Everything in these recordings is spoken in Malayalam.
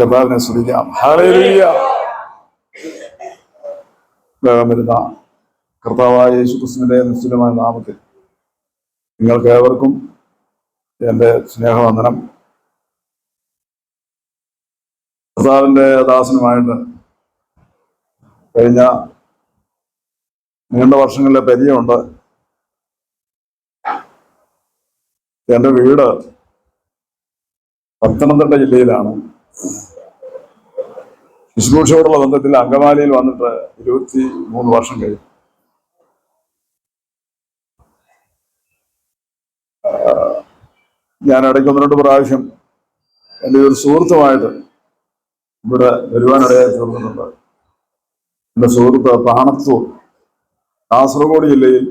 കർത്താവിനെ സ്തുതിക്കാം ഹല്ലേലൂയ വേഗം വരുന്ന കർത്താവായ യേശുക്രിസ്തുവിന്റെ നിശ്ചലമായ നാമത്തിൽ നിങ്ങൾക്ക് ഏവർക്കും എന്റെ സ്നേഹവന്ദനം. കർത്താവിന്റെ ദാസനുമായിട്ട് കഴിഞ്ഞ നീണ്ട വർഷങ്ങളിലെ പരിചയമുണ്ട്. എന്റെ വീട് പത്തനംതിട്ട ജില്ലയിലാണ്. ശുശ്രൂഷയോടുള്ള ബന്ധത്തിൽ അങ്കമാലയിൽ വന്നിട്ട് ഇരുപത്തി മൂന്ന് വർഷം കഴിഞ്ഞു. ഞാൻ ഇടയ്ക്ക് ഒന്ന് രണ്ട് പ്രാവശ്യം എന്റെ ഒരു സുഹൃത്തുമായിട്ട് ഇവിടെ വരുവാനിടയായി തീർന്നിട്ടുണ്ട്. എന്റെ സുഹൃത്ത് പാണത്തൂർ കാസർഗോഡ് ജില്ലയിൽ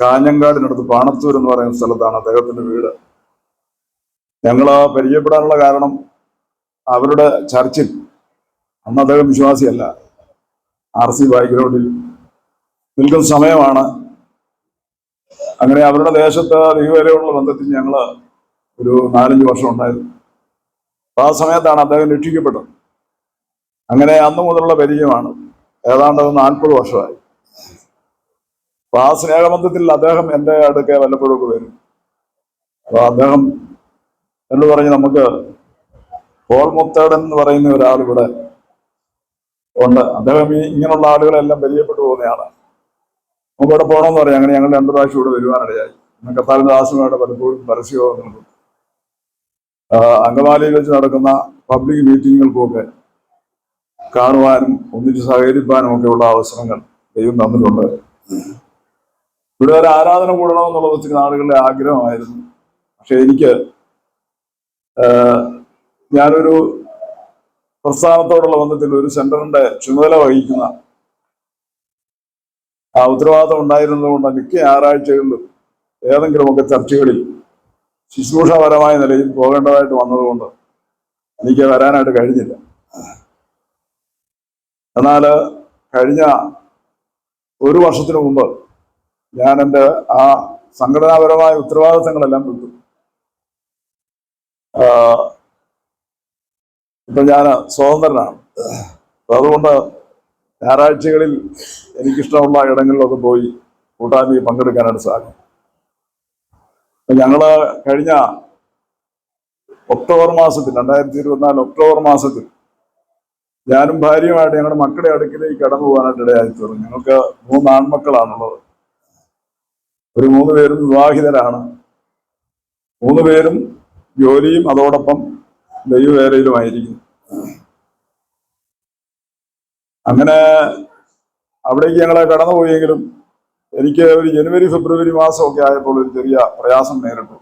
കാഞ്ഞങ്കാടിനടുത്ത് പാണത്തൂർ എന്ന് പറയുന്ന സ്ഥലത്താണ് അദ്ദേഹത്തിന്റെ വീട്. ഞങ്ങൾ പരിചയപ്പെടാനുള്ള കാരണം അവരുടെ ചർച്ചിൽ അന്ന് അദ്ദേഹം വിശ്വാസിയല്ല. ആർ സി ബാക്ക്ഗ്രൗണ്ടിൽ നിൽക്കുന്ന സമയമാണ്. അങ്ങനെ അവരുടെ ദേശത്ത് ദൈവവരെയുള്ള ബന്ധത്തിൽ ഞങ്ങൾ ഒരു നാലഞ്ച് വർഷം ഉണ്ടായിരുന്നു അപ്പം ആ സമയത്താണ് അദ്ദേഹം രക്ഷിക്കപ്പെട്ടത്. അങ്ങനെ അന്ന് മുതലുള്ള പരിചയമാണ്. ഏതാണ്ട് നാൽപ്പത് വർഷമായി. അപ്പൊ ആ സ്നേഹബന്ധത്തിൽ അദ്ദേഹം എന്റെ അടുക്കെ വല്ലപ്പോഴൊക്കെ വരും. അപ്പോൾ അദ്ദേഹം എന്ന് പറഞ്ഞ് നമുക്ക് പോൾ മുത്തേടൻ എന്ന് പറയുന്ന ഒരാൾ ഇവിടെ ഉണ്ട്. അദ്ദേഹം ഈ ഇങ്ങനെയുള്ള ആളുകളെല്ലാം പരിചയപ്പെട്ടു പോകുന്നതാണ് നമുക്ക് ഇവിടെ പോകണമെന്ന് പറയാം അങ്ങനെ ഞങ്ങൾ രണ്ടു പ്രാവശ്യം ഇവിടെ വരുവാനിടയായി. കത്താലും ദാസുമായിട്ട് പലപ്പോഴും പരസ്യമാകുന്നുണ്ട് അങ്കമാലിയിൽ വെച്ച് നടക്കുന്ന പബ്ലിക് മീറ്റിങ്ങുകൾക്കൊക്കെ കാണുവാനും ഒന്നിച്ച് സഹകരിപ്പാനും ഒക്കെയുള്ള അവസരങ്ങൾ ദൈവം തന്നിട്ടുണ്ട്. ഇവിടെ ഒരു ആരാധന കൂടണമെന്നുള്ള ഒത്തിരി ആളുകളുടെ ആഗ്രഹമായിരുന്നു. പക്ഷെ എനിക്ക് ഞാനൊരു പ്രസ്ഥാനത്തോടുള്ള ബന്ധത്തിൽ ഒരു സെന്ററിന്റെ ചുമതല വഹിക്കുന്ന ആ ഉത്തരവാദിത്തം ഉണ്ടായിരുന്നതുകൊണ്ട് മിക്ക ഞായറാഴ്ചകളിലും ഏതെങ്കിലുമൊക്കെ ചർച്ചകളിൽ ശുശ്രൂഷപരമായ നിലയിൽ പോകേണ്ടതായിട്ട് വന്നതുകൊണ്ട് എനിക്ക് വരാനായിട്ട് കഴിഞ്ഞില്ല. എന്നാൽ കഴിഞ്ഞ ഒരു വർഷത്തിന് മുമ്പ് ഞാൻ എന്റെ ആ സംഘടനാപരമായ ഉത്തരവാദിത്തങ്ങളെല്ലാം വിട്ടു. ഇപ്പൊ ഞാൻ സ്വതന്ത്രനാണ്. അതുകൊണ്ട് ഞായറാഴ്ചകളിൽ എനിക്കിഷ്ടമുള്ള ഇടങ്ങളിലൊക്കെ പോയി കൂട്ടായ്മയിൽ പങ്കെടുക്കാനായിട്ട് സാധിക്കും. അപ്പൊ ഞങ്ങൾ കഴിഞ്ഞ ഒക്ടോബർ മാസത്തിൽ രണ്ടായിരത്തി ഇരുപത്തിനാല് ഒക്ടോബർ മാസത്തിൽ ഞാനും ഭാര്യയുമായിട്ട് ഞങ്ങളുടെ മക്കളെ അടുക്കിലേക്ക് കടന്നു പോകാനായിട്ട് ഇടയായി തീർന്നു. ഞങ്ങൾക്ക് മൂന്ന് ആൺമക്കളാണുള്ളത്. ഒരു മൂന്ന് പേരും വിവാഹിതരാണ്. മൂന്ന് പേരും ജോലിയും അതോടൊപ്പം ദൈവവേലയിലുമായിരിക്കും അങ്ങനെ അവിടേക്ക് ഞങ്ങളെ കടന്നുപോയെങ്കിലും എനിക്ക് ഒരു ജനുവരി ഫെബ്രുവരി മാസമൊക്കെ ആയപ്പോൾ ഒരു ചെറിയ പ്രയാസം നേരിട്ടു.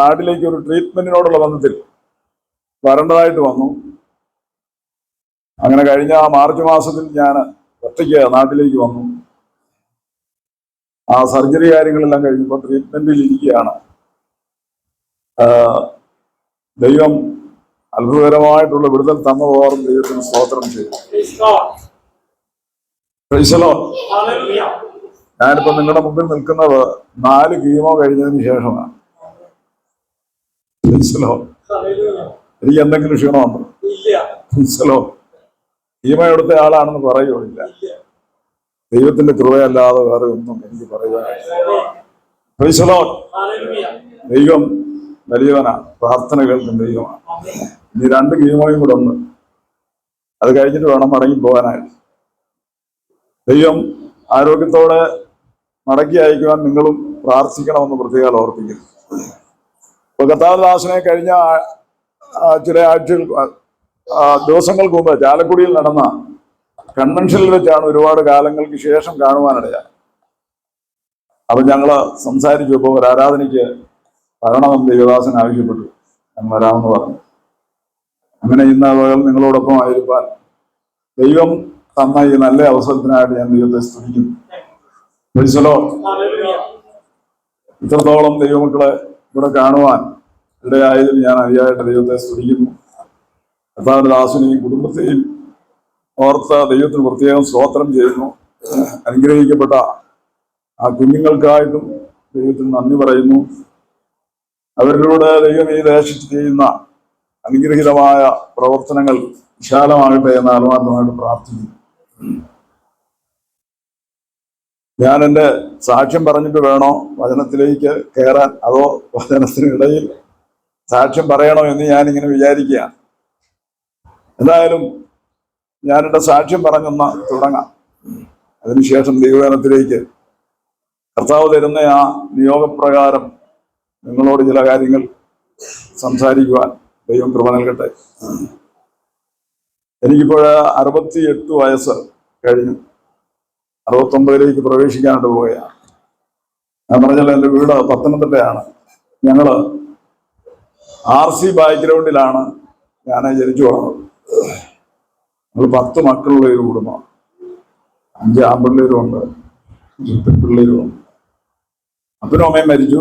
നാട്ടിലേക്ക് ഒരു ട്രീറ്റ്മെന്റിനോടുള്ള ബന്ധത്തിൽ വരേണ്ടതായിട്ട് വന്നു. അങ്ങനെ കഴിഞ്ഞ മാർച്ച് മാസത്തിൽ ഞാൻ ഒറ്റയ്ക്ക് നാട്ടിലേക്ക് വന്നു. ആ സർജറി കാര്യങ്ങളെല്ലാം കഴിഞ്ഞപ്പോൾ ട്രീറ്റ്മെന്റിൽ ഇരിക്കുകയാണ്. ദൈവം അത്ഭുതകരമായിട്ടുള്ള വിടുതൽ തന്നതോറും ദൈവത്തിന് സ്തോത്രം ചെയ്തു. ഞാനിപ്പോ നിങ്ങളുടെ മുമ്പിൽ നിൽക്കുന്നത് നാല് കീമോ കഴിഞ്ഞതിന് ശേഷമാണ്. എനിക്ക് എന്തെങ്കിലും ക്ഷീണമുണ്ടോ പ്രൈസലോ കീമോ എടുത്ത ആളാണെന്ന് പറയുകയില്ല ദൈവത്തിന്റെ കൃപയല്ലാതെ വേറെ ഒന്നും എനിക്ക് Hallelujah. ദൈവം വലിയവനാണ് പ്രാർത്ഥന കേൾക്കുന്ന ദൈവമാണ്. ഇനി രണ്ട് കീമോയും കൂടെ ഉണ്ട് അത് കഴിഞ്ഞിട്ട് വേണം മടങ്ങി പോകാനായിട്ട്. ദൈവം ആരോഗ്യത്തോടെ മടക്കി അയക്കുവാൻ നിങ്ങളും പ്രാർത്ഥിക്കണമെന്ന് പ്രത്യേകം ഓർപ്പിക്കുന്നു. ഇപ്പൊ കഥാദാസനെ കഴിഞ്ഞ ചില ആഴ്ചകൾ ദിവസങ്ങൾക്ക് മുമ്പ് ചാലക്കുടിയിൽ നടന്ന കൺവെൻഷനിൽ വെച്ചാണ് ഒരുപാട് കാലങ്ങൾക്ക് ശേഷം കാണുവാനിടയായി അപ്പൊ ഞങ്ങൾ സംസാരിച്ചു ഇപ്പൊ ഒരു ആരാധനയ്ക്ക് വരണമെന്ന് ദേവദാസൻ ആവശ്യപ്പെട്ടു. ഞാൻ വരാമെന്ന് പറഞ്ഞു. അങ്ങനെ ഇന്ന് അവകൾ നിങ്ങളോടൊപ്പം ആയിരിക്കാൻ ദൈവം തന്ന ഈ നല്ല അവസരത്തിനായിട്ട് ഞാൻ ദൈവത്തെ സ്തുതിക്കുന്നു. മനസ്സിലോ. ഇത്രത്തോളം ദൈവമക്കളെ ഇവിടെ കാണുവാൻ ഇടയായതിൽ ഞാൻ അതിയായിട്ട് ദൈവത്തെ സ്തുതിക്കുന്നു. അതാണ് ദാസിനെയും കുടുംബത്തെയും ഓർത്ത ദൈവത്തിന് പ്രത്യേകം സ്തോത്രം ചെയ്യുന്നു. അനുഗ്രഹിക്കപ്പെട്ട ആ കുഞ്ഞുങ്ങൾക്കായിട്ടും ദൈവത്തിന് നന്ദി പറയുന്നു. അവരിലൂടെ ദൈവം ഈ ദേശത്ത് ചെയ്യുന്ന അനുഗ്രഹീതമായ പ്രവർത്തനങ്ങൾ വിശാലമാകട്ടെ എന്ന് ആത്മാർത്ഥമായിട്ട് പ്രാർത്ഥിക്കുന്നു. ഞാൻ എന്റെ സാക്ഷ്യം പറഞ്ഞിട്ട് വേണോ വചനത്തിലേക്ക് കയറാൻ? അതോ വചനത്തിനിടയിൽ സാക്ഷ്യം പറയണോ എന്ന് ഞാനിങ്ങനെ വിചാരിക്കുകയാണ്. എന്തായാലും ഞാനെന്റെ സാക്ഷ്യം പറഞ്ഞൊന്ന് തുടങ്ങാം. അതിനുശേഷം ദൈവജനത്തിലേക്ക് കർത്താവ് തരുന്ന ആ നിയോഗപ്രകാരം നിങ്ങളോട് ചില കാര്യങ്ങൾ സംസാരിക്കുവാൻ ദൈവം കൃപ നൽകട്ടെ. എനിക്കിപ്പോൾ അറുപത്തി എട്ട് വയസ്സ് കഴിഞ്ഞു. അറുപത്തൊമ്പതിലേക്ക് പ്രവേശിക്കാനായിട്ട് പോവുകയാണ്. ഞാൻ പറഞ്ഞല്ലോ എന്റെ വീട് പത്തനംതിട്ടയാണ്. ഞങ്ങൾ ആർ സി ബാക്ക്ഗ്രൗണ്ടിലാണ് ഞാൻ ജനിച്ചു വളർന്നത്. ഞങ്ങൾ പത്ത് മക്കളുള്ള ഒരു കുടുംബം. അഞ്ച് ആൺപിള്ളേരും ഉണ്ട് അഞ്ച് പെൺപിള്ളേരും ഉണ്ട് അപ്പനും അമ്മയും മരിച്ചു.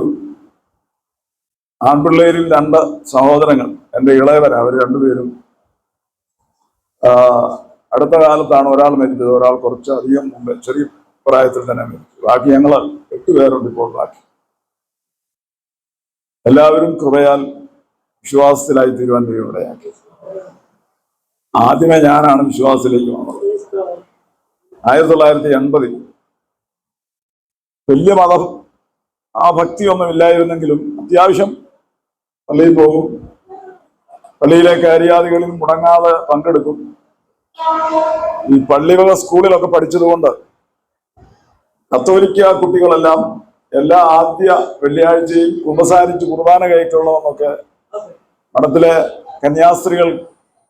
ആൺപിള്ളേരിൽ രണ്ട് സഹോദരങ്ങൾ എന്റെ ഇളയവരാ അവർ രണ്ടുപേരും അടുത്ത കാലത്താണ് ഒരാൾ മരിച്ചത്. ഒരാൾ കുറച്ചധികം മുമ്പ് ചെറിയ പ്രായത്തിൽ തന്നെ മരിച്ചു. ബാക്കി ഞങ്ങൾ എട്ടുപേരുണ്ട് ഇപ്പോൾ ബാക്കി. എല്ലാവരും കൃപയാൽ വിശ്വാസത്തിലായി തീരുവാൻ ദൈവം ആദ്യമേ ഞാനാണ് വിശ്വാസത്തിലേക്ക് വന്നത്. ആയിരത്തി തൊള്ളായിരത്തി എൺപതിൽ വലിയ മതം ആ ഭക്തിയൊന്നും ഇല്ലായിരുന്നെങ്കിലും അത്യാവശ്യം പള്ളിയിൽ പോകും. പള്ളിയിലെ കാര്യാദികളിൽ മുടങ്ങാതെ പങ്കെടുക്കും. ഈ പള്ളിവക സ്കൂളിലൊക്കെ പഠിച്ചതുകൊണ്ട് കത്തോലിക്ക കുട്ടികളെല്ലാം എല്ലാ ആദ്യ വെള്ളിയാഴ്ചയും കുമ്പസാരിച്ച് കുർബാന കയറ്റുള്ളതെന്നൊക്കെ മഠത്തിലെ കന്യാസ്ത്രീകൾ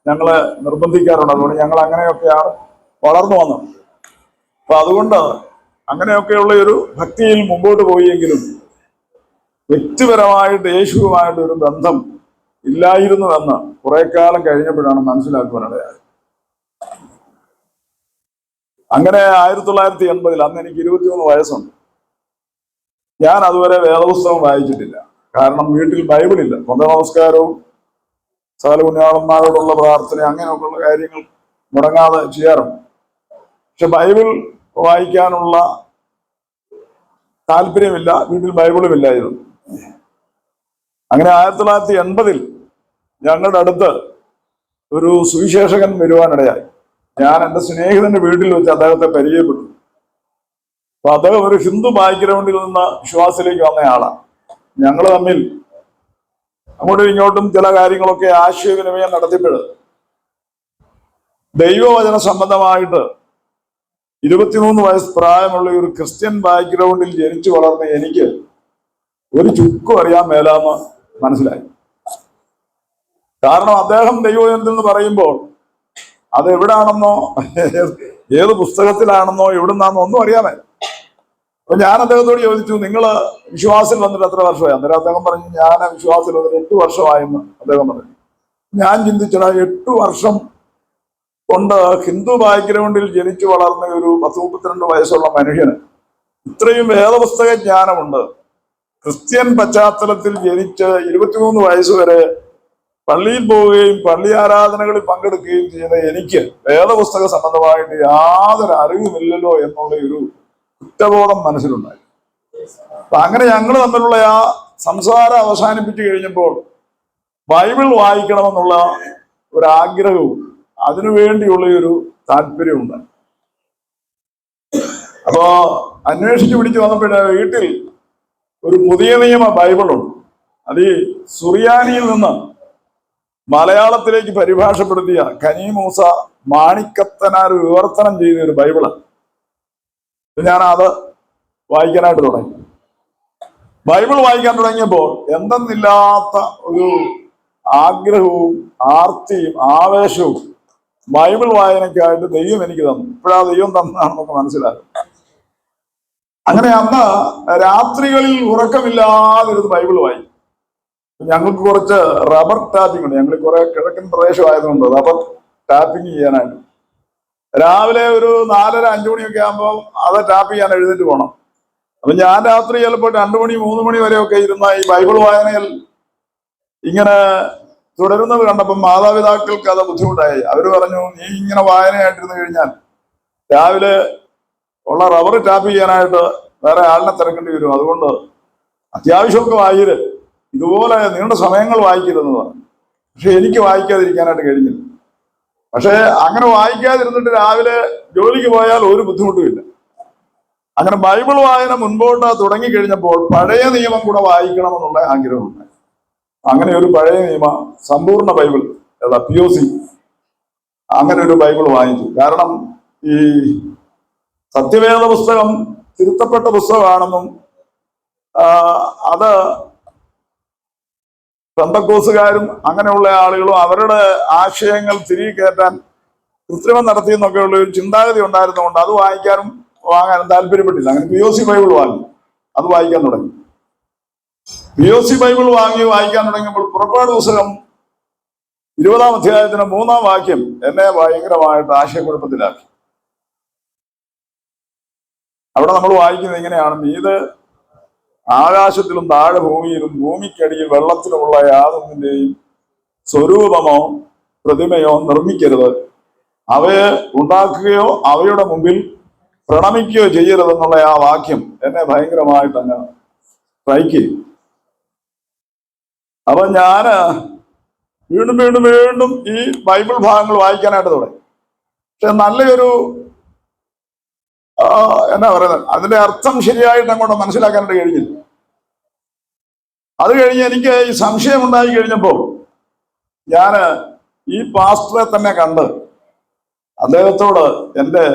ഞങ്ങളെ നിർബന്ധിക്കാറുണ്ട്. അതുകൊണ്ട് ഞങ്ങൾ അങ്ങനെയൊക്കെയാണ് വളർന്നു വന്നത്. അപ്പൊ അതുകൊണ്ട് അങ്ങനെയൊക്കെയുള്ള ഒരു ഭക്തിയിൽ മുമ്പോട്ട് പോയെങ്കിലും വ്യക്തിപരമായിട്ട് യേശുവുമായിട്ട് ഒരു ബന്ധം ഇല്ലായിരുന്നുവെന്ന് കുറെ കാലം കഴിഞ്ഞപ്പോഴാണ് മനസ്സിലാക്കുവാനിടയായത് അങ്ങനെ ആയിരത്തി തൊള്ളായിരത്തി എൺപതിൽ അന്ന് എനിക്ക് ഇരുപത്തിമൂന്ന് വയസ്സുണ്ട്. ഞാൻ അതുവരെ വേദപുസ്തകം വായിച്ചിട്ടില്ല. കാരണം വീട്ടിൽ ബൈബിളില്ല. കൊന്ത നമസ്കാരവും സകല കുഞ്ഞാളന്മാരോടുള്ള പ്രാർത്ഥന അങ്ങനെയൊക്കെയുള്ള കാര്യങ്ങൾ മുടങ്ങാതെ ചെയ്യാറുണ്ട്. പക്ഷെ ബൈബിൾ വായിക്കാനുള്ള താല്പര്യമില്ല. വീട്ടിൽ ബൈബിളും ഇല്ലായിരുന്നു അങ്ങനെ ആയിരത്തി തൊള്ളായിരത്തി എൺപതിൽ ഞങ്ങളുടെ അടുത്ത് ഒരു സുവിശേഷകൻ വരുവാനിടയായി. ഞാൻ എന്റെ സ്നേഹിതന്റെ വീട്ടിൽ വെച്ച് അദ്ദേഹത്തെ പരിചയപ്പെട്ടു. അപ്പൊ അദ്ദേഹം ഒരു ഹിന്ദു ബാക്ക്ഗ്രൗണ്ടിൽ നിന്ന് വിശ്വാസത്തിലേക്ക് ആളാണ് ഞങ്ങൾ തമ്മിൽ അങ്ങോട്ടും ഇങ്ങോട്ടും ചില കാര്യങ്ങളൊക്കെ ആശയവിനിമയം നടത്തിയപ്പോൾ ദൈവവചന സംബന്ധമായിട്ട് ഇരുപത്തിമൂന്ന് വയസ്സ് പ്രായമുള്ള ഒരു ക്രിസ്ത്യൻ ബാക്ക്ഗ്രൗണ്ടിൽ ജനിച്ചു വളർന്ന എനിക്ക് ഒരു ചുക്കും അറിയാൻ മേലാന്ന് മനസ്സിലായി. കാരണം അദ്ദേഹം ദൈവജനത്തിൽ എന്ന് പറയുമ്പോൾ അത് എവിടാണെന്നോ ഏത് പുസ്തകത്തിലാണെന്നോ എവിടുന്നാണെന്നോ ഒന്നും അറിയാമേ അപ്പൊ ഞാൻ അദ്ദേഹത്തോട് ചോദിച്ചു നിങ്ങൾ വിശ്വാസിൽ വന്നിട്ട് എത്ര വർഷമായി? അന്നേരം അദ്ദേഹം പറഞ്ഞു ഞാൻ വിശ്വാസിൽ വന്നിട്ട് എട്ട് വർഷമായെന്ന് അദ്ദേഹം പറഞ്ഞു. ഞാൻ ചിന്തിച്ചടാ എട്ട് വർഷം കൊണ്ട് ഹിന്ദു ബാക്ക്ഗ്രൗണ്ടിൽ ജനിച്ചു വളർന്ന ഒരു പത്ത് മുപ്പത്തിരണ്ട് വയസ്സുള്ള മനുഷ്യന് ഇത്രയും വേദപുസ്തക ജ്ഞാനമുണ്ട് ക്രിസ്ത്യൻ പശ്ചാത്തലത്തിൽ ജനിച്ച് ഇരുപത്തിമൂന്ന് വയസ്സ് വരെ പള്ളിയിൽ പോവുകയും പള്ളി ആരാധനകളിൽ പങ്കെടുക്കുകയും ചെയ്ത എനിക്ക് വേദപുസ്തക സംബന്ധമായിട്ട് യാതൊരു അറിവുമില്ലല്ലോ എന്നുള്ള ഒരു കുറ്റബോധം മനസ്സിലുണ്ടായി. അപ്പൊ അങ്ങനെ ഞങ്ങൾ തമ്മിലുള്ള ആ സംസാരം അവസാനിപ്പിച്ചു കഴിഞ്ഞപ്പോൾ ബൈബിൾ വായിക്കണമെന്നുള്ള ഒരാഗ്രഹവും അതിനു അതിനുവേണ്ടിയുള്ള ഒരു താല്പര്യവും ഉണ്ടായി. അപ്പോ അന്വേഷിച്ച് പിടിച്ചു വന്നപ്പോഴേ വീട്ടിൽ ഒരു പുതിയ നിയമ ബൈബിളുണ്ട്. അത് ഈ സുറിയാനിയിൽ നിന്ന് മലയാളത്തിലേക്ക് പരിഭാഷപ്പെടുത്തിയ കനി മൂസ മാണിക്കത്തനാർ വിവർത്തനം ചെയ്ത ഒരു ബൈബിളാണ്. ഞാൻ അത് വായിക്കാനായിട്ട് തുടങ്ങി. ബൈബിൾ വായിക്കാൻ തുടങ്ങിയപ്പോൾ എന്തെന്നില്ലാത്ത ഒരു ആഗ്രഹവും ആർത്തിയും ആവേശവും ബൈബിൾ വായനയ്ക്കായിട്ട് ദൈവം എനിക്ക് തന്നു. ഇപ്പോഴാ ദൈവം തന്നതാണെന്നൊക്കെ മനസ്സിലാകും. അങ്ങനെ അന്ന് രാത്രികളിൽ ഉറക്കമില്ലാതിരുന്ന് ബൈബിൾ വായിക്കും. ഞങ്ങൾക്ക് കുറച്ച് റബ്ബർ ടാപ്പിംഗ് ഉണ്ട്. ഞങ്ങൾ കുറെ കിഴക്കൻ പ്രദേശമായതുകൊണ്ട് റബ്ബർ ടാപ്പിംഗ് ചെയ്യാനായിട്ട്. രാവിലെ ഒരു നാലര അഞ്ചു മണിയൊക്കെ ആകുമ്പോൾ അത് ടാപ്പ് ചെയ്യാൻ എഴുന്നേറ്റ് പോകണം അപ്പൊ ഞാൻ രാത്രി ചിലപ്പോൾ രണ്ടു മണി മൂന്ന് മണി വരെയൊക്കെ ഇരുന്ന ഈ ബൈബിൾ വായനയിൽ ഇങ്ങനെ തുടരുന്നത് കണ്ടപ്പോൾ മാതാപിതാക്കൾക്ക് അത് ബുദ്ധിമുട്ടായി. അവർ പറഞ്ഞു നീ ഇങ്ങനെ വായനയായിട്ടിരുന്നു കഴിഞ്ഞാൽ രാവിലെ ഉള്ള റബ്ബർ ടാപ്പ് ചെയ്യാനായിട്ട് വേറെ ആളിനെ തിരക്കേണ്ടി വരും. അതുകൊണ്ട് അത്യാവശ്യമൊക്കെ വായിര്. ഇതുപോലെ നീണ്ട സമയങ്ങൾ വായിക്കരുതെന്ന് പറഞ്ഞു. പക്ഷെ എനിക്ക് വായിക്കാതിരിക്കാനായിട്ട് കഴിഞ്ഞില്ല. പക്ഷേ അങ്ങനെ വായിക്കാതിരുന്നിട്ട് രാവിലെ ജോലിക്ക് പോയാൽ ഒരു ബുദ്ധിമുട്ടുമില്ല അങ്ങനെ ബൈബിൾ വായന മുൻപോട്ട് തുടങ്ങിക്കഴിഞ്ഞപ്പോൾ പഴയ നിയമം കൂടെ വായിക്കണമെന്നുള്ള ആഗ്രഹമുണ്ട് അങ്ങനെ ഒരു പഴയ നിയമ സമ്പൂർണ ബൈബിൾ ഏതാ പി ഒ സി അങ്ങനെ ഒരു ബൈബിൾ വാങ്ങിച്ചു. കാരണം ഈ സത്യവേദ പുസ്തകം തിരുത്തപ്പെട്ട പുസ്തകമാണെന്നും അത് പെന്തക്കോസുകാരും അങ്ങനെയുള്ള ആളുകളും അവരുടെ ആശയങ്ങൾ തിരികെ കയറ്റാൻ കൃത്രിമം നടത്തിയെന്നൊക്കെയുള്ള ഒരു ചിന്താഗതി ഉണ്ടായിരുന്നതുകൊണ്ട് അത് വായിക്കാനും വാങ്ങാനും താല്പര്യപ്പെട്ടില്ല. അങ്ങനെ പി ഒ സി ബൈബിൾ വാങ്ങി അത് വായിക്കാൻ തുടങ്ങി. പി ഒ സി ബൈബിൾ വാങ്ങി വായിക്കാൻ തുടങ്ങിയപ്പോൾ പുറപ്പാട് പുസ്തകം ഇരുപതാം അധ്യായത്തിന്റെ മൂന്നാം വാക്യം എന്നെ ഭയങ്കരമായിട്ട് ആശയക്കുഴപ്പത്തിലാക്കി. അവിടെ നമ്മൾ വായിക്കുന്നത് എങ്ങനെയാണ്? മീത് ആകാശത്തിലും താഴെ ഭൂമിയിലും ഭൂമിക്കടിയിൽ വെള്ളത്തിലുമുള്ള യാതൊന്നിന്റെയും സ്വരൂപമോ പ്രതിമയോ നിർമ്മിക്കരുത്. അവയെ ഉണ്ടാക്കുകയോ അവയുടെ മുമ്പിൽ പ്രണമിക്കുകയോ ചെയ്യരുതെന്നുള്ള ആ വാക്യം എന്നെ ഭയങ്കരമായിട്ട് അങ്ങ് സ്ട്രൈക്ക് ചെയ്യും. അപ്പൊ ഞാൻ വീണ്ടും വീണ്ടും വീണ്ടും ഈ ബൈബിൾ ഭാഗങ്ങൾ വായിക്കാനായിട്ട് തുടങ്ങി. പക്ഷെ നല്ലൊരു എന്നാ പറയുന്നത്? അതിന്റെ അർത്ഥം ശരിയായിട്ട് അങ്ങോട്ട് മനസ്സിലാക്കാനായിട്ട് കഴിഞ്ഞില്ല. അത് കഴിഞ്ഞ് എനിക്ക് ഈ സംശയം ഉണ്ടായി കഴിഞ്ഞപ്പോൾ ഞാൻ ഈ പാസ്റ്ററെ തന്നെ കണ്ട് അദ്ദേഹത്തോട് എന്റെ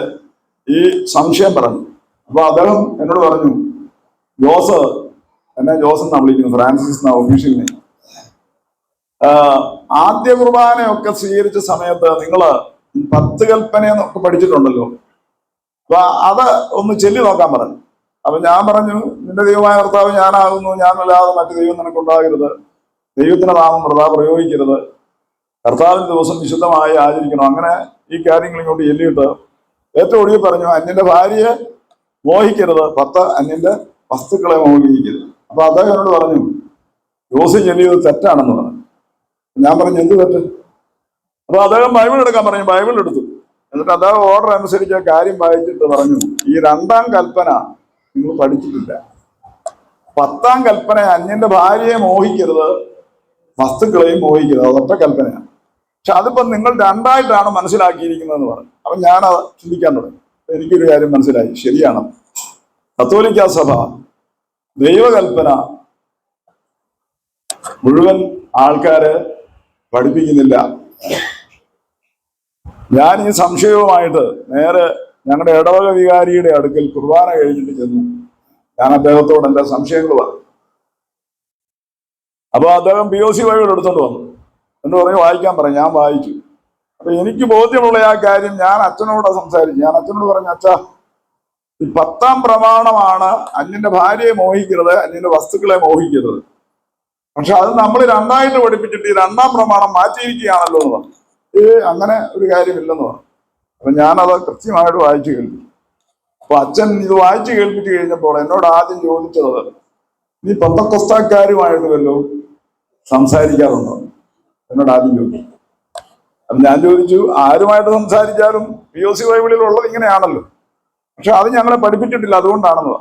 ഈ സംശയം പറഞ്ഞു. അപ്പൊ അദ്ദേഹം എന്നോട് പറഞ്ഞു ജോസ് എന്നെ ജോസ് എന്നാ വിളിക്കുന്നു ഫ്രാൻസിസ് എന്ന ഒഫീഷ്യലിനെ ആദ്യ കുർബാനയൊക്കെ സ്വീകരിച്ച സമയത്ത് നിങ്ങൾ പത്ത് കൽപ്പന എന്നൊക്കെ പഠിച്ചിട്ടുണ്ടല്ലോ? അപ്പൊ അത് ഒന്ന് ചെല്ലി നോക്കാൻ പറഞ്ഞു. അപ്പൊ ഞാൻ പറഞ്ഞു നിന്റെ ദൈവമായ ഭർത്താവ് ഞാനാകുന്നു. ഞാനല്ലാതെ മറ്റു ദൈവം നിനക്കുണ്ടാകരുത്. ദൈവത്തിന്റെ നാമം വൃതാ പ്രയോഗിക്കരുത്. കർത്താവിന്റെ ദിവസം വിശുദ്ധമായി ആചരിക്കണം. അങ്ങനെ ഈ കാര്യങ്ങൾ ഇങ്ങോട്ട് ചൊല്ലിയിട്ട് ഏറ്റവും ഒടുവിൽ പറഞ്ഞു അന്യന്റെ ഭാര്യയെ മോഹിക്കരുത്. പത്ത് അന്യന്റെ വസ്തുക്കളെ മോഹിക്കരുത്. അപ്പൊ അദ്ദേഹം എന്നോട് പറഞ്ഞു ജോസ് ചൊല്ലിയത് തെറ്റാണെന്ന് പറഞ്ഞു. ഞാൻ പറഞ്ഞു എന്ത് തെറ്റ്? അപ്പൊ അദ്ദേഹം ബൈബിൾ എടുക്കാൻ പറഞ്ഞു ബൈബിൾ എടുത്തു. എന്നിട്ട് അതാ ഓർഡർ അനുസരിച്ച് കാര്യം വായിച്ചിട്ട് പറഞ്ഞു. ഈ രണ്ടാം കൽപ്പന നിങ്ങൾ പഠിച്ചിട്ടില്ല. പത്താം കൽപ്പന അന്യന്റെ ഭാര്യയെ മോഹിക്കരുത് വസ്തുക്കളെയും മോഹിക്കരുത്. അതൊറ്റ കൽപ്പനയാണ്. പക്ഷെ അതിപ്പോ നിങ്ങൾ രണ്ടായിട്ടാണ് മനസ്സിലാക്കിയിരിക്കുന്നതെന്ന് പറഞ്ഞു. അപ്പൊ ഞാൻ അത് ചിന്തിക്കാൻ തുടങ്ങി. എനിക്കൊരു കാര്യം മനസ്സിലായി. ശരിയാണ്. കത്തോലിക്ക സഭ ദൈവകൽപ്പന മുഴുവൻ ആൾക്കാര് പഠിപ്പിക്കുന്നില്ല. ഞാൻ ഈ സംശയവുമായിട്ട് നേരെ ഞങ്ങളുടെ ഇടവക വികാരിയുടെ അടുക്കൽ കുർബാന കഴിഞ്ഞിട്ട് ചെന്നു. ഞാൻ അദ്ദേഹത്തോട് എന്റെ സംശയങ്ങൾ പറഞ്ഞു. അപ്പോൾ അദ്ദേഹം പി ഒ സി ബൈബിൾ എടുത്തോണ്ട് വന്നു. എന്ന് പറഞ്ഞ് വായിക്കാൻ പറഞ്ഞു. ഞാൻ വായിച്ചു. അപ്പൊ എനിക്ക് ബോധ്യമുള്ള ആ കാര്യം ഞാൻ അച്ഛനോട് സംസാരിച്ചു. ഞാൻ അച്ഛനോട് പറഞ്ഞു അച്ഛാ ഈ പത്താം പ്രമാണമാണ് അന്യന്റെ ഭാര്യയെ മോഹിക്കരുത് അന്യന്റെ വസ്തുക്കളെ മോഹിക്കരുത് പക്ഷെ അത് നമ്മൾ രണ്ടായിട്ട് പഠിപ്പിച്ചിട്ട് ഈ രണ്ടാം പ്രമാണം മാറ്റിയിരിക്കുകയാണല്ലോ എന്ന് പറഞ്ഞു. അങ്ങനെ ഒരു കാര്യമില്ലെന്ന് പറഞ്ഞു. അപ്പൊ ഞാനത് കൃത്യമായിട്ട് വായിച്ചു കേൾപ്പിച്ചു. അപ്പൊ അച്ഛൻ ഇത് വായിച്ചു കേൾപ്പിച്ചു കഴിഞ്ഞപ്പോൾ എന്നോട് ആദ്യം ചോദിച്ചത് നീ പന്തക്കൊസ്താക്കാരുമായിരുന്നുവല്ലോ സംസാരിക്കാറുണ്ടോ? എന്നോട് ആദ്യം ചോദിച്ചു. അപ്പൊ ഞാൻ ചോദിച്ചു ആരുമായിട്ട് സംസാരിച്ചാലും പി ഒ സി ബൈബിളിൽ ഉള്ളത് ഇങ്ങനെയാണല്ലോ. പക്ഷെ അത് ഞങ്ങളെ പഠിപ്പിച്ചിട്ടില്ല അതുകൊണ്ടാണെന്ന്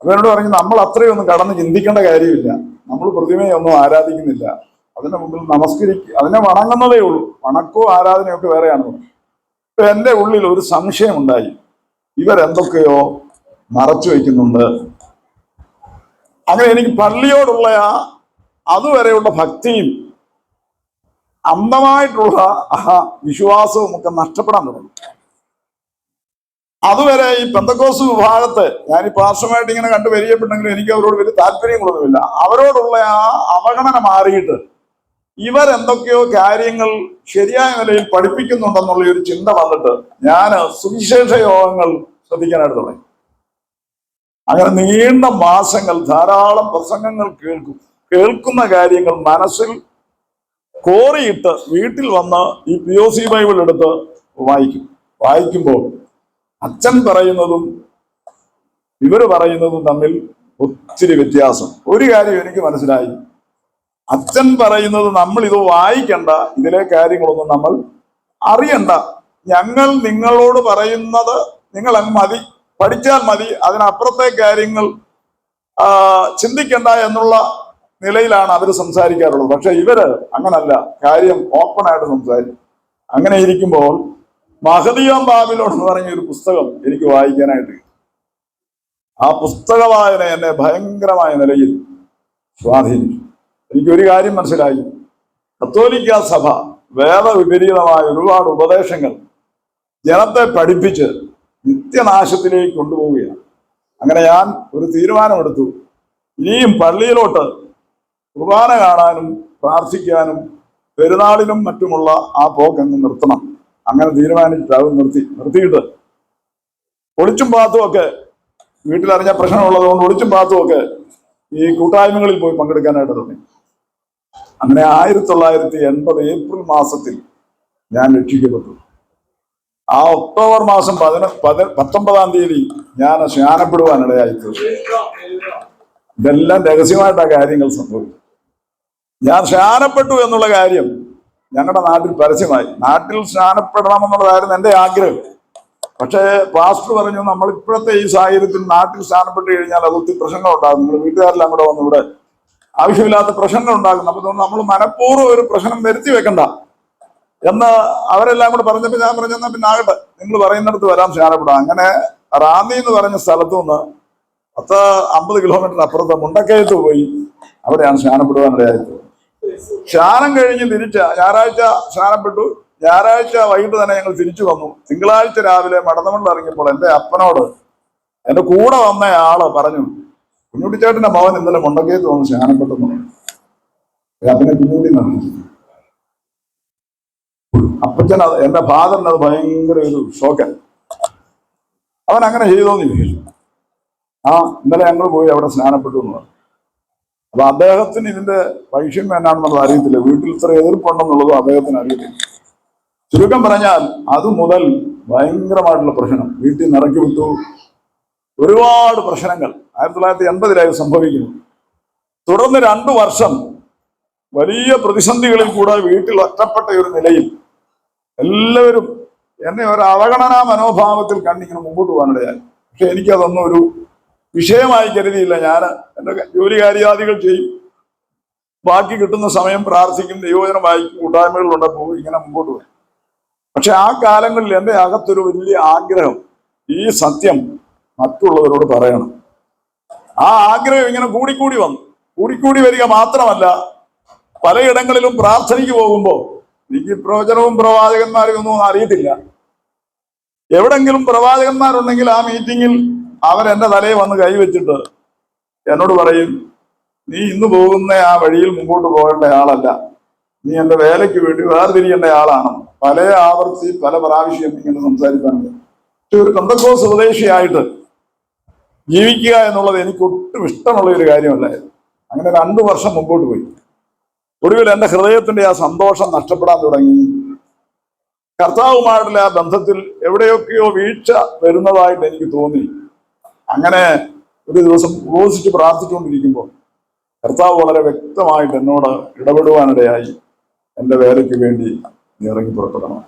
അപ്പൊ എന്നോട് പറഞ്ഞു നമ്മൾ അത്രയൊന്നും കടന്ന് ചിന്തിക്കേണ്ട കാര്യമില്ല. നമ്മൾ പ്രതിമയൊന്നും ആരാധിക്കുന്നില്ല. അതിന്റെ മുമ്പിൽ നമസ്കരിക്കുക അതിനെ വണങ്ങുന്നതേ ഉള്ളൂ. വണക്കവും ആരാധനയൊക്കെ വേറെയാണ് പറഞ്ഞു. ഇപ്പൊ എന്റെ ഉള്ളിൽ ഒരു സംശയം ഉണ്ടായി ഇവരെന്തൊക്കെയോ മറച്ചു വയ്ക്കുന്നുണ്ട് അങ്ങനെ എനിക്ക് പള്ളിയോടുള്ള ആ അതുവരെയുള്ള ഭക്തിയും അന്ധമായിട്ടുള്ള ആ വിശ്വാസവും ഒക്കെ നഷ്ടപ്പെടാൻ തുടങ്ങി. അതുവരെ ഈ പെന്തക്കോസ് വിഭാഗത്തെ ഞാൻ ഈ പാർശ്വമായിട്ട് ഇങ്ങനെ കണ്ടു പരിചയപ്പെട്ടെങ്കിലും എനിക്ക് അവരോട് വലിയ താല്പര്യങ്ങളൊന്നുമില്ല. അവരോടുള്ള ആ അവഗണന മാറിയിട്ട് ഇവരെന്തൊക്കെയോ കാര്യങ്ങൾ ശരിയായ നിലയിൽ പഠിപ്പിക്കുന്നുണ്ടെന്നുള്ള ഒരു ചിന്ത വന്നിട്ട് ഞാൻ സുവിശേഷ യോഗങ്ങൾ ശ്രദ്ധിക്കാനായിട്ട് തുടങ്ങി. അങ്ങനെ നീണ്ട മാസങ്ങൾ ധാരാളം പ്രസംഗങ്ങൾ കേൾക്കും. കേൾക്കുന്ന കാര്യങ്ങൾ മനസ്സിൽ കോറിയിട്ട് വീട്ടിൽ വന്ന് ഈ പി ഒ സി ബൈബിൾ എടുത്ത് വായിക്കും. വായിക്കുമ്പോൾ അച്ഛൻ പറയുന്നതും ഇവർ പറയുന്നതും തമ്മിൽ ഒത്തിരി വ്യത്യാസം. ഒരു കാര്യം എനിക്ക് മനസ്സിലായി. അച്ഛൻ പറയുന്നത് നമ്മൾ ഇത് വായിക്കണ്ട ഇതിലെ കാര്യങ്ങളൊന്നും നമ്മൾ അറിയണ്ട. ഞങ്ങൾ നിങ്ങളോട് പറയുന്നത് നിങ്ങൾ അങ്ങ് മതി പഠിച്ചാൽ മതി അതിനപ്പുറത്തെ കാര്യങ്ങൾ ചിന്തിക്കണ്ട എന്നുള്ള നിലയിലാണ് അവർ സംസാരിക്കാറുള്ളത്. പക്ഷെ ഇവർ അങ്ങനല്ല കാര്യം ഓപ്പൺ ആയിട്ട് സംസാരിക്കും അങ്ങനെ ഇരിക്കുമ്പോൾ മഹദിയോ ബാബിലോൺ എന്ന് പറഞ്ഞ ഒരു പുസ്തകം എനിക്ക് വായിക്കാനായിട്ട് ആ പുസ്തക വായന എന്നെ ഭയങ്കരമായ നിലയിൽ സ്വാധീനിച്ചു. എനിക്ക് ഒരു കാര്യം മനസ്സിലായി. കത്തോലിക്ക സഭ വേദ വിപരീതമായ ഒരുപാട് ഉപദേശങ്ങൾ ജനത്തെ പഠിപ്പിച്ച് നിത്യനാശത്തിലേക്ക് കൊണ്ടുപോവുകയാണ്. അങ്ങനെ ഞാൻ ഒരു തീരുമാനമെടുത്തു. ഇനിയും പള്ളിയിലോട്ട് കുർബാന കാണാനും പ്രാർത്ഥിക്കാനും പെരുന്നാളിനും മറ്റുമുള്ള ആ പോക്കങ്ങ് നിർത്തണം. അങ്ങനെ തീരുമാനിച്ചിട്ട് അത് നിർത്തി നിർത്തിയിട്ട് ഒളിച്ചും പാത്തുമൊക്കെ വീട്ടിലറിഞ്ഞ പ്രശ്നമുള്ളത് കൊണ്ട് ഒളിച്ചും പാത്തുമൊക്കെ ഈ കൂട്ടായ്മകളിൽ പോയി പങ്കെടുക്കാനായിട്ട് തുടങ്ങി. അങ്ങനെ ആയിരത്തി തൊള്ളായിരത്തി എൺപത് ഏപ്രിൽ മാസത്തിൽ ഞാൻ രക്ഷിക്കപ്പെട്ടു. ആ ഒക്ടോബർ മാസം പതിന പതി പത്തൊമ്പതാം തീയതി ഞാൻ സ്നാനപ്പെടുവാനിടയായി തീർന്നു. ഇതെല്ലാം രഹസ്യമായിട്ടാ കാര്യങ്ങൾ സംഭവിച്ചു ഞാൻ സ്നാനപ്പെട്ടു എന്നുള്ള കാര്യം ഞങ്ങളുടെ നാട്ടിൽ പരസ്യമായി. നാട്ടിൽ സ്നാനപ്പെടണമെന്നുള്ളതായിരുന്നു എന്റെ ആഗ്രഹം. പക്ഷേ പാസ്റ്റർ പറഞ്ഞു നമ്മൾ ഇപ്പോഴത്തെ ഈ സാഹചര്യത്തിൽ നാട്ടിൽ സ്നാനപ്പെട്ട് കഴിഞ്ഞാൽ അത് ഒത്തിരി പ്രശ്നങ്ങളുണ്ടാകും. നിങ്ങൾ വീട്ടുകാരെല്ലാം കൂടെ വന്ന് ഇവിടെ ആവശ്യമില്ലാത്ത പ്രശ്നങ്ങൾ ഉണ്ടാകും അപ്പൊ നമ്മൾ മനഃപൂർവം ഒരു പ്രശ്നം വരുത്തി വെക്കണ്ട. എന്ന് അവരെല്ലാം കൂടെ പറഞ്ഞപ്പോൾ ഞാൻ പറഞ്ഞു എന്നാ പിന്നെ ആകട്ടെ. നിങ്ങൾ പറയുന്നിടത്ത് വരാം സ്നാനപ്പെടാം അങ്ങനെ റാന്നി എന്ന് പറഞ്ഞ സ്ഥലത്തു നിന്ന് പത്ത് അമ്പത് കിലോമീറ്റർ അപ്പുറത്ത് മുണ്ടക്കയത്ത് പോയി. അവിടെയാണ് സ്നാനപ്പെടുവാനിടയായത് സ്നാനം കഴിഞ്ഞ് തിരിച്ച ഞായറാഴ്ച സ്നാനപ്പെട്ടു. ഞായറാഴ്ച വൈകിട്ട് തന്നെ ഞങ്ങൾ തിരിച്ചു വന്നു. തിങ്കളാഴ്ച രാവിലെ മടന്നമണ്ണിൽ ഇറങ്ങിയപ്പോൾ എന്റെ അപ്പനോട് എന്റെ കൂടെ വന്ന ആൾ പറഞ്ഞു കുഞ്ഞുട്ടിച്ചേട്ടന്റെ മകൻ ഇന്നലെ മുണ്ടക്കയത്ത് വന്ന് ശാനപ്പെട്ടെന്ന് അപ്പനെ കുഞ്ഞുട്ടി നന്ദി അപ്പച്ചൻ അത് എന്റെ ഫാദറിന് അത് ഭയങ്കര ഒരു ഷോക്ക. അവൻ അങ്ങനെ ചെയ്തോന്ന് ചോദിച്ചു. ആ ഇന്നലെ ഞങ്ങൾ പോയി അവിടെ സ്നാനപ്പെട്ടു എന്ന് പറഞ്ഞു. അപ്പൊ അദ്ദേഹത്തിന് ഇതിന്റെ വൈഷമ്യം എന്നാണെന്നുള്ളത് അറിയത്തില്ല. വീട്ടിൽ ഇത്ര എതിർപ്പുണ്ടെന്നുള്ളതും അദ്ദേഹത്തിന് അറിയത്തില്ല. ചുരുക്കം പറഞ്ഞാൽ അത് മുതൽ ഭയങ്കരമായിട്ടുള്ള പ്രശ്നം. വീട്ടിൽ നിറക്കി വിട്ടു. ഒരുപാട് പ്രശ്നങ്ങൾ. ആയിരത്തി തൊള്ളായിരത്തി എൺപതിലായി സംഭവിക്കുന്നു. തുടർന്ന് രണ്ടു വർഷം വലിയ പ്രതിസന്ധികളിൽ കൂടെ വീട്ടിൽ ഒറ്റപ്പെട്ട ഒരു നിലയിൽ എല്ലാവരും എന്നെ ഒരു അവഗണനാ മനോഭാവത്തിൽ കണ്ടിങ്ങനെ മുമ്പോട്ട് പോകാനിടയായി. പക്ഷെ എനിക്കതൊന്നും ഒരു വിഷയമായി കരുതിയില്ല. ഞാൻ എന്റെ ജോലി കാര്യാദികൾ ചെയ്യും. ബാക്കി കിട്ടുന്ന സമയം പ്രാർത്ഥിക്കും ദൈവജനം വായിക്കും കൂട്ടായ്മകളിലുണ്ടപ്പോൾ ഇങ്ങനെ മുമ്പോട്ട് പോയി. പക്ഷെ ആ കാലങ്ങളിൽ എന്റെ അകത്തൊരു വലിയ ആഗ്രഹം ഈ സത്യം മറ്റുള്ളവരോട് പറയണം. ആ ആഗ്രഹം ഇങ്ങനെ കൂടിക്കൂടി വന്നു. കൂടിക്കൂടി വരിക മാത്രമല്ല പലയിടങ്ങളിലും പ്രാർത്ഥനയ്ക്ക് പോകുമ്പോൾ എനിക്ക് പ്രവചനവും പ്രവാചകന്മാരും ഒന്നും അറിയത്തില്ല. എവിടെങ്കിലും പ്രവാചകന്മാരുണ്ടെങ്കിൽ ആ മീറ്റിങ്ങിൽ അവൻ എന്റെ തലയിൽ വന്ന് കൈവച്ചിട്ട് എന്നോട് പറയും നീ ഇന്ന് പോകുന്ന ആ വഴിയിൽ മുമ്പോട്ട് പോകേണ്ട ആളല്ല. നീ എന്റെ വേലയ്ക്ക് വേണ്ടി വേർതിരിയേണ്ട ആളാണ്. പല ആവർത്തി പല പ്രാവശ്യം ഇങ്ങനെ സംസാരിക്കാറുണ്ട്. ഒരു കന്തക്കോസ് സ്വദേശിയായിട്ട് ജീവിക്കുക എന്നുള്ളത് എനിക്ക് ഒട്ടും ഇഷ്ടമുള്ള ഒരു കാര്യമല്ലായിരുന്നു. അങ്ങനെ രണ്ടു വർഷം മുമ്പോട്ട് പോയി. ഒടുവിൽ എന്റെ ഹൃദയത്തിന്റെ ആ സന്തോഷം നഷ്ടപ്പെടാൻ തുടങ്ങി. കർത്താവുമായിട്ടുള്ള ആ ബന്ധത്തിൽ എവിടെയൊക്കെയോ വീഴ്ച വരുന്നതായിട്ട് എനിക്ക് തോന്നി. അങ്ങനെ ഒരു ദിവസം ഉപവസിച്ച് പ്രാർത്ഥിച്ചുകൊണ്ടിരിക്കുമ്പോൾ കർത്താവ് വളരെ വ്യക്തമായിട്ട് എന്നോട് ഇടപെടുവാനിടയായി എന്റെ വേലയ്ക്ക് വേണ്ടി ഇറങ്ങി പുറപ്പെടണം.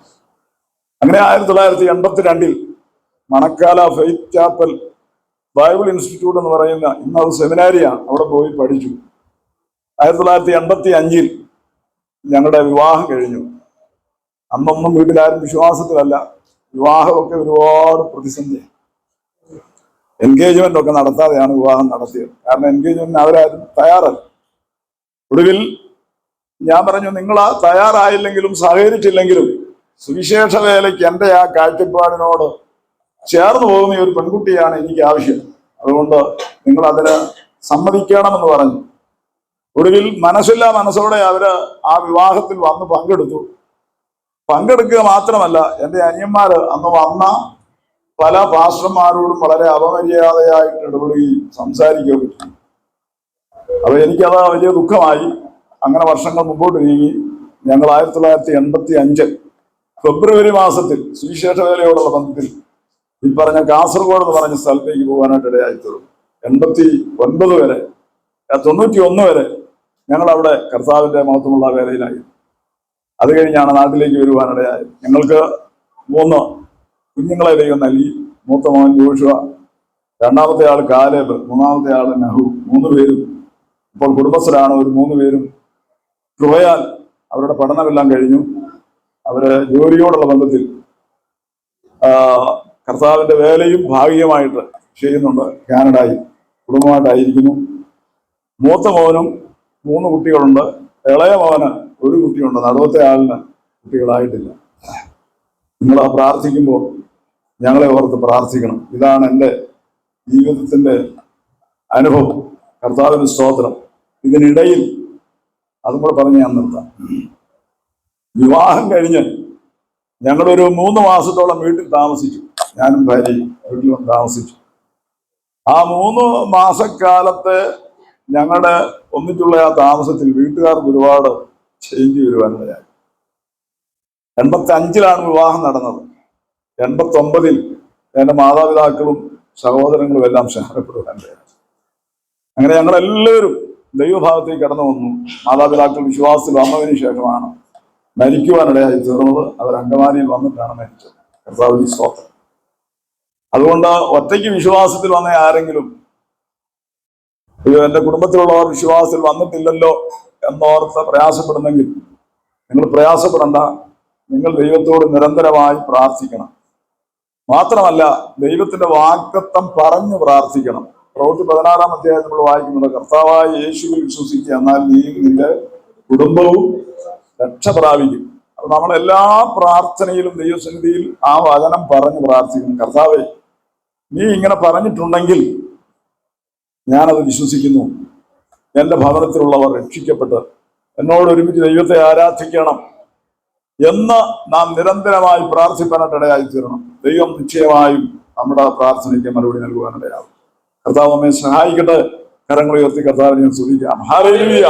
അങ്ങനെ ആയിരത്തി തൊള്ളായിരത്തി എൺപത്തി രണ്ടിൽ Manakala faith chapel bible institute എന്ന് പറയുന്ന ഇന്ന് അത് സെമിനാരിയാണ്. അവിടെ പോയി പഠിച്ചു. ആയിരത്തി തൊള്ളായിരത്തി എൺപത്തി അഞ്ചിൽ ഞങ്ങളുടെ വിവാഹം കഴിഞ്ഞു. അന്നൊന്നും വീട്ടിലാരും വിശ്വാസത്തിലല്ല. വിവാഹമൊക്കെ ഒരുപാട് പ്രതിസന്ധിയാണ്. എൻഗേജ്മെന്റ് ഒക്കെ നടത്താതെയാണ് വിവാഹം നടത്തിയത്. കാരണം എൻഗേജ്മെന്റിന് അവരാരും തയ്യാറല്ല. ഒടുവിൽ ഞാൻ പറഞ്ഞു നിങ്ങൾ തയ്യാറായില്ലെങ്കിലും സഹകരിച്ചില്ലെങ്കിലും സുവിശേഷ വേലയ്ക്ക് എന്റെ ആ കാഴ്ചപ്പാടിനോട് ചേർന്ന് പോകുന്ന ഒരു പെൺകുട്ടിയാണ് എനിക്ക് ആവശ്യം. അതുകൊണ്ട് നിങ്ങൾ അതിന് സമ്മതിക്കണമെന്ന് പറഞ്ഞു. ഒടുവിൽ മനസ്സില്ലാ മനസ്സോടെ അവർ ആ വിവാഹത്തിൽ വന്ന് പങ്കെടുത്തു. പങ്കെടുക്കുക മാത്രമല്ല എന്റെ അനിയന്മാര് അന്ന് വന്ന പല പാസ്റ്റർമാരോടും വളരെ അപമര്യാദയായിട്ട് ഇടപെടുകയും സംസാരിക്കുകയും ചെയ്തു. അപ്പൊ എനിക്കത് വലിയ ദുഃഖമായി. അങ്ങനെ വർഷങ്ങൾ മുമ്പോട്ട് നീങ്ങി. ഞങ്ങൾ ആയിരത്തി തൊള്ളായിരത്തി എൺപത്തി അഞ്ച് ഫെബ്രുവരി മാസത്തിൽ സുവിശേഷ വേലയോടുള്ള ബന്ധത്തിൽ ഈ പറഞ്ഞ കാസർഗോഡ് എന്ന് പറഞ്ഞ സ്ഥലത്തേക്ക് പോകാനായിട്ട് ഇടയായി തീർന്നു എൺപത്തി ഒൻപത് വരെ തൊണ്ണൂറ്റി ഒന്ന് വരെ ഞങ്ങൾ അവിടെ കർത്താവിന്റെ മഹത്വമുള്ള വേലയിലായി. അത് കഴിഞ്ഞാണ് നാട്ടിലേക്ക് വരുവാനിടയായത് ഞങ്ങൾക്ക് മൂന്ന് കുഞ്ഞുങ്ങളെ ദൈവം നൽകി. മൂത്ത മോൻ ജോഷുവ രണ്ടാമത്തെ ആൾ കാലേബ് മൂന്നാമത്തെ ആൾ നഹു മൂന്ന് പേരും ഇപ്പോൾ കുടുംബസ്ഥരാണ്. ഒരു മൂന്ന് പേരും കൃപയാൽ അവരുടെ പഠനമെല്ലാം കഴിഞ്ഞു. അവർ ജോലിയോടുള്ള ബന്ധത്തിൽ ആ, കർത്താവിന്റെ വേലയും ഭാഗികമായിട്ട് ചെയ്യുന്നുണ്ട്. കാനഡയിൽ കുടുംബമായിട്ടായിരിക്കുന്നു. മൂത്ത മോനും മൂന്ന് കുട്ടികളുണ്ട്. ഇളയ മോന് ഒരു കുട്ടിയുണ്ട്. നടുവത്തെ ആളിന് കുട്ടികളായിട്ടില്ല. നിങ്ങൾ ആ പ്രാർത്ഥിക്കുമ്പോൾ ഞങ്ങളെ ഓർത്ത് പ്രാർത്ഥിക്കണം. ഇതാണ് എന്റെ ജീവിതത്തിന്റെ അനുഭവം. കർത്താവിന് സ്തോത്രം. ഇതിനിടയിൽ അതും കൂടെ പറഞ്ഞ് ഞാൻ നിർത്താം. വിവാഹം കഴിഞ്ഞ് ഞങ്ങളൊരു മൂന്ന് മാസത്തോളം വീട്ടിൽ താമസിച്ചു. ഞാനും ഭാര്യയും വീട്ടിൽ വന്ന് താമസിച്ചു. ആ മൂന്ന് മാസക്കാലത്ത് ഞങ്ങളുടെ ഒന്നിച്ചുള്ള ആ താമസത്തിൽ വീട്ടുകാർക്ക് ഒരുപാട് ചേഞ്ച് വരുവാനിടയായി എൺപത്തി അഞ്ചിലാണ് വിവാഹം നടന്നത്. എൺപത്തി ഒമ്പതിൽ എന്റെ മാതാപിതാക്കളും സഹോദരങ്ങളും എല്ലാം ശരണപ്പെടുവാനിടയായി അങ്ങനെ ഞങ്ങളെല്ലാവരും ദൈവഭാഗത്തേക്ക് കടന്നു വന്നു. മാതാപിതാക്കൾ വിശ്വാസത്തിൽ വന്നതിന് ശേഷമാണ് മരിക്കുവാനിടയായി തീർന്നത്. അവർ അങ്കമാലിയിൽ വന്നിട്ടാണ് മരിച്ചത്. കർത്താവ് സ്തോത്രം അതുകൊണ്ട് ഒറ്റയ്ക്ക് വിശ്വാസത്തിൽ വന്ന ആരെങ്കിലും അയ്യോ എന്റെ കുടുംബത്തിലുള്ളവർ വിശ്വാസത്തിൽ വന്നിട്ടില്ലല്ലോ എന്നോർത്ത് പ്രയാസപ്പെടുന്നെങ്കിൽ നിങ്ങൾ പ്രയാസപ്പെടണ്ട. നിങ്ങൾ ദൈവത്തോട് നിരന്തരമായി പ്രാർത്ഥിക്കണം. മാത്രമല്ല ദൈവത്തിന്റെ വാക്കത്വം പറഞ്ഞു പ്രാർത്ഥിക്കണം. പ്രവൃത്തി പതിനാറാം അധ്യായത്തിൽ നമ്മൾ വായിക്കുന്നുണ്ട് കർത്താവായ യേശുവിൽ വിശ്വസിക്കുക എന്നാൽ നീ നിന്റെ കുടുംബവും രക്ഷ പ്രാപിക്കും. അപ്പൊ നമ്മൾ എല്ലാ പ്രാർത്ഥനയിലും ദൈവസന്നിധിയിൽ ആ വചനം പറഞ്ഞ് പ്രാർത്ഥിക്കണം. കർത്താവെ നീ ഇങ്ങനെ പറഞ്ഞിട്ടുണ്ടെങ്കിൽ ഞാനത് വിശ്വസിക്കുന്നു. എന്റെ ഭവനത്തിലുള്ളവർ രക്ഷിക്കപ്പെട്ട് എന്നോട് ഒരുമിച്ച് ദൈവത്തെ ആരാധിക്കണം എന്ന് നാം നിരന്തരമായി പ്രാർത്ഥിക്കാനായിട്ടിടയായി തീരണം ദൈവം നിശ്ചയമായും നമ്മുടെ പ്രാർത്ഥനയ്ക്ക് മറുപടി നൽകുവാനിടയാകും. കർത്താവ് നമ്മെ സഹായിക്കട്ടെ. കരങ്ങൾ ഉയർത്തി കർത്താവിനെ ഞാൻ സൂചിക്കാം ഹാലേലുയ